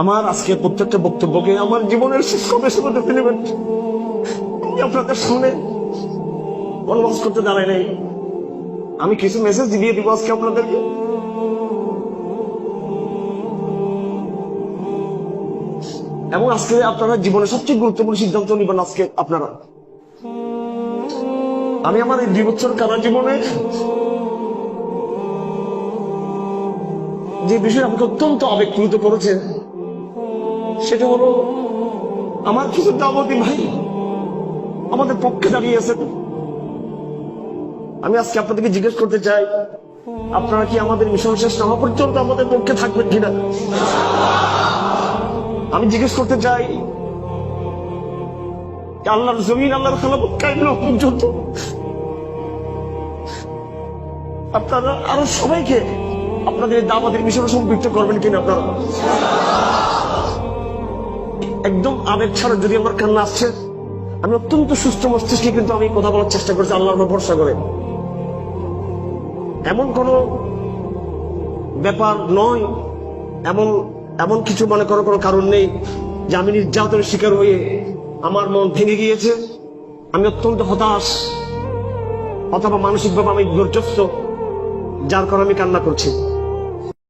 আমার আজকে প্রত্যেকটা বক্তব্যকে আমার জীবনের শেষ কবে আপনাদের সামনে অনুবাদ করতে দাঁড়াই নাই। আমি কিছু মেসেজ দিয়ে দিব আজকে আপনাদেরকে। এবং আজকে আপনারা জীবনের সবচেয়ে গুরুত্বপূর্ণ সিদ্ধান্ত নিবেন আজকে আপনারা। আমি আমার এই দুই বছর কারা জীবনে যে বিষয় আমাকে অত্যন্ত আবেগপ্লুত করেছে সেটা হলো, আমার কিছু দাবতি ভাই আমাদের পক্ষে দাঁড়িয়ে দাঁড়িয়েছেন আমি আজকে আপনাদেরকে জিজ্ঞেস করতে চাই, আপনারা কি আমাদের মিশন শেষ না হওয়া পর্যন্ত আমাদের পক্ষে থাকবেন কিনা? আমি জিজ্ঞেস করতে চাই আল্লাহর জমিন, আল্লাহর খেলাফত কায়েম পর্যন্ত আপনারা আরও সবাইকে আপনাদের দাবাদের মিশনে সম্পৃক্ত করবেন কিনা আপনারা? একদম আবেগ ছাড়া যদি আমার কান্না আসছে, আমি অত্যন্ত সুস্থ মস্তিষ্কে কিন্তু আমি কথা বলার চেষ্টা করছি, আল্লাহর উপর ভরসা করে। এমন কোন ব্যাপার নয়, এমন এমন কিছু মনে করার কোনো কারণ নেই যে আমি নির্যাতনের শিকার হয়ে আমার মন ভেঙে গিয়েছে। আমি অত্যন্ত হতাশ, অথবা মানসিকভাবে আমি বিপর্যস্ত, যার কারণে আমি কান্না করছি।